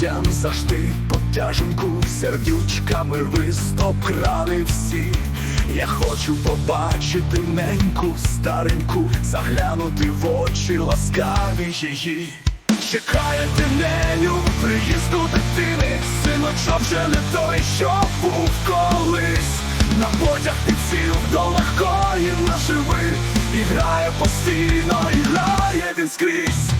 бійцям завжди потяженьку вистоп крали всі. Я хочу побачити неньку, стареньку, заглянути в очі ласкаві її. Чекає ти неню приїзду дитини, синочок вже не той, що був колись. На потяг підсів до легкої наживи, і грає постійно, і грає він скрізь.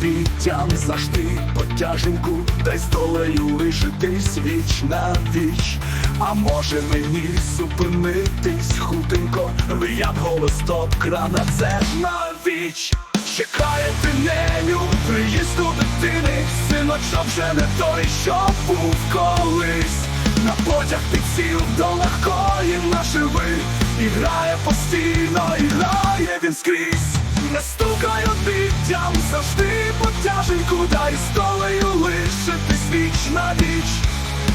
Стукає обіттям завжди потяженьку, дай з долею лишитись віч на віч. А може мені зупинитись хутенько, виян голос топ крана, це ж на віч. Чекає ти неню, приїзду дитини, синочок вже не той, що був колись. На потяг підсів до легкої наживи, і грає постійно, і грає він скрізь. Не стукай обіттям, завжди потяженьку, дай з долею лишитись віч на віч.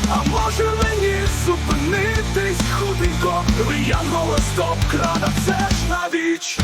А може мені зупинитись худенько, Виян голос топ крада, це ж на віч.